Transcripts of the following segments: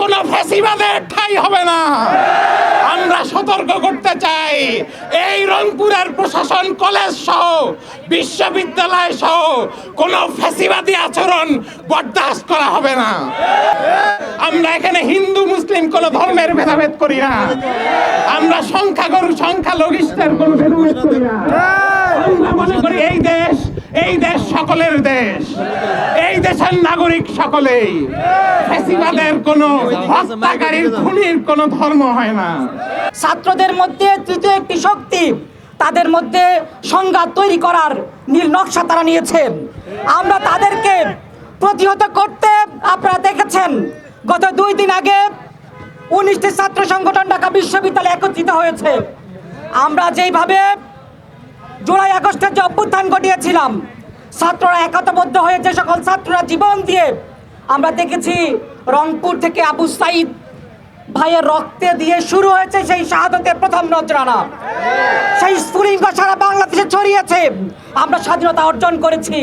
কোনো ফ্যাসিবাদের ঠাই হবে না। আমরা সতর্ক করতে চাই। এই রংপুরের প্রশাসন, কলেজ সহ, বিশ্ববিদ্যালয় সহ কোনো ফ্যাসিবাদী আচরণ বরদাস্ত করা হবে না। আমরা এখানে হিন্দু, মুসলিম কোনো ধর্মের ভেদাভেদ করি না। আমরা সংখ্যাগরু, সংখ্যালঘিষ্ঠের কোনো ভেদাভেদ করি না। আমরা মনে করি এই দেশ এই দেশ সকলের দেশ। এই দেশের নাগরিক সকলেই। ফ্যাসিবাদের কোনো হত্যাকারীর খুনির কোনো ধর্ম হয় না। ছাত্রদের মধ্যে তৃতীয় একটি শক্তি, তাদের মধ্যে সংঘাত তৈরি করার নীল নকশা তারা নিয়েছে। আমরা তাদেরকে প্রতিহত করতে আপনারা দেখেছেন, গত দুই দিন আগে উনিশটি ছাত্র সংগঠন ঢাকা বিশ্ববিদ্যালয়ে একত্রিত হয়েছে। আমরা যেইভাবে জুলাই আগস্টের যে অভ্যুত্থান ঘটিয়েছিলাম, ছাত্ররা একতাবদ্ধ হয়ে যে সকল ছাত্ররা জীবন দিয়ে আমরা দেখেছি রংপুর থেকে আবু সাইদ ভাইয়ের রক্তে দিয়ে শুরু হয়েছে সেই শাহাদতের প্রথম নজরানা। সেই স্ফুলিঙ্গ সারা বাংলাদেশে ছড়িয়েছে। আমরা স্বাধীনতা অর্জন করেছি।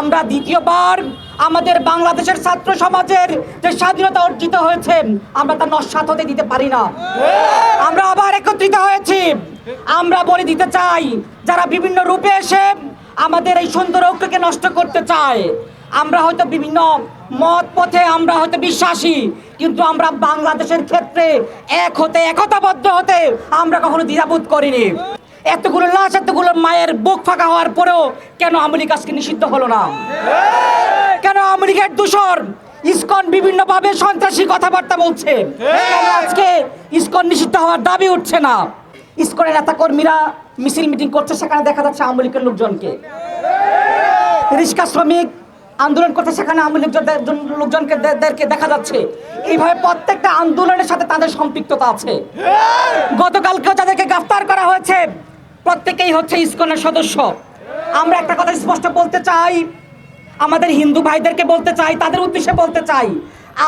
আমরা দ্বিতীয়বার আমাদের বাংলাদেশের ছাত্র সমাজের যে স্বাধীনতা অর্জিত হয়েছে, আমরা তা নস্বাত হতে দিতে পারি না। আমরা আবার একত্রিত হয়েছি। আমরা বলে দিতে চাই, যারা বিভিন্ন রূপে এসে আমাদের এই সুন্দর ঐক্যকে নষ্ট করতে চায়, আমরা হয়তো বিভিন্ন মত পথে আমরা হয়তো বিশ্বাসী, কিন্তু আমরা বাংলাদেশের ক্ষেত্রে এক হতে, একতাবদ্ধ হতে আমরা কখনো দ্বিধাবোধ করিনি। এতগুলো লাশ, এতগুলো মায়ের বুক ফাঁকা হওয়ার পরেও কেন আমেরিকা আজকে নিষিদ্ধ হলো না? কেন আমেরিকার দূষর ইসকন বিভিন্নভাবে সন্ত্রাসী কথাবার্তা বলছে। আজকে ইসকন নিষিদ্ধ হওয়ার দাবি উঠছে না? ইসকনের নেতা কর্মীরা মিছিল মিটিং করছে, সেখানে দেখা যাচ্ছে আওয়ামী লীগের লোকজনকে। রিক্সা শ্রমিক আন্দোলন করতে সেখানে আওয়ামী লীগের লোকজনকে দেখা যাচ্ছে। এইভাবে প্রত্যেকটা আন্দোলনের সাথে তাদের সম্পৃক্ততা আছে। গতকালকে যাদেরকে গ্রেফতার করা হয়েছে, প্রত্যেকেই হচ্ছে ইস্কনের সদস্য। আমরা একটা কথা স্পষ্ট বলতে চাই, আমাদের হিন্দু ভাইদেরকে বলতে চাই, তাদের উদ্দেশ্যে বলতে চাই,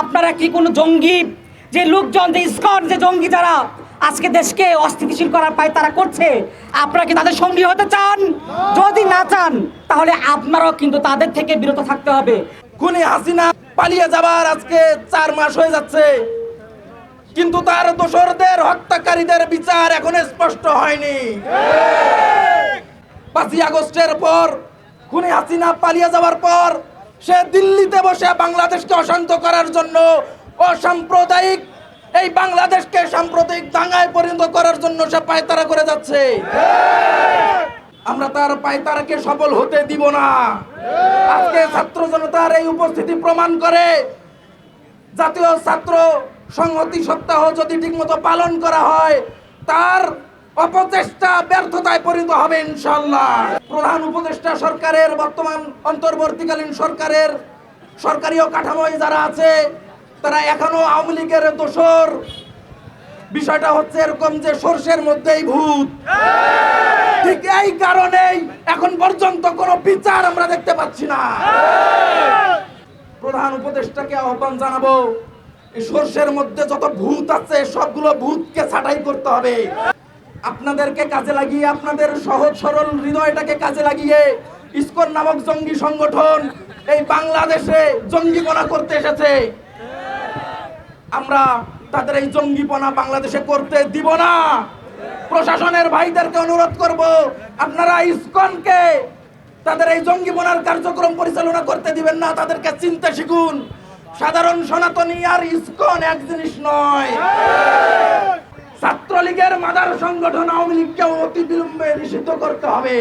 আপনারা কি কোনো জঙ্গি? যে লোকজন, যে ইসকন, যে জঙ্গি যারা আজকে দেশকে অস্থিতিশীল করার পায় তারা করছে। আপনারা কি তাদের সঙ্গী হতে চান? যদি না চান, তাহলে আপনারাও কিন্তু তাদের থেকে বিরত থাকতে হবে। খুনি হাসিনা পালিয়ে যাবার আজকে চার মাস হয়ে যাচ্ছে। কিন্তু তার দোসরদের হত্যাকারীদের বিচার এখন স্পষ্ট হয়নি। পাঁচই আগস্টের পর খুনি হাসিনা পালিয়ে যাওয়ার পর সে দিল্লিতে বসে বাংলাদেশকে অশান্ত করার জন্য অসাম্প্রদায়িক এই বাংলাদেশকে সাম্প্রতিক দাঙ্গায় পরিণত করার জন্য সে পায়তারা করে যাচ্ছে। আমরা তার পায়তারাকে সফল হতে দিব না। আজকে ছাত্র জনতার এই উপস্থিতি প্রমাণ করে, জাতীয় ছাত্র সংহতি সপ্তাহ যদি ঠিকমতো পালন করা হয়, তার অপচেষ্টা ব্যর্থতায় পরিণত হবে ইনশাল্লাহ প্রধান উপদেষ্টা সরকারের, বর্তমান অন্তর্বর্তীকালীন সরকারের সরকারি ও কাঠামোয় যারা আছে তারা এখনও আওয়ামী লীগের দোসর বিষয়টা হচ্ছে এরকম যে সর্ষের মধ্যেই ভূত। ঠিক এই কারণেই এখন পর্যন্ত কোনো বিচার আমরা দেখতে পাচ্ছি না। প্রধান উপদেষ্টাকে আহ্বান জানাব সর্ষের মধ্যে যত ভূত আছে, সবগুলো ভূতকে ছাঁটাই করতে হবে। আপনাদেরকে কাজে লাগিয়ে, আপনাদের সহজ সরল হৃদয়টাকে কাজে লাগিয়ে, ইসকন নামক জঙ্গি সংগঠন এই বাংলাদেশে জঙ্গি জঙ্গিপনা করতে এসেছে। আমরা তাদের এই জঙ্গিপনা বাংলাদেশে করতে দিব না। প্রশাসনের ভাইদেরকে অনুরোধ করব, আপনারা ইসকনকে তাদের এই জঙ্গিপনার কার্যক্রম পরিচালনা করতে দিবেন না, তাদেরকে চিনতে শিখুন। সাধারণ সনাতনী আর ইসকন এক জিনিস নয়। ছাত্রলীগের মাদার সংগঠন আওয়ামী লীগকে অতি বিলম্বে নিষিদ্ধ করতে হবে।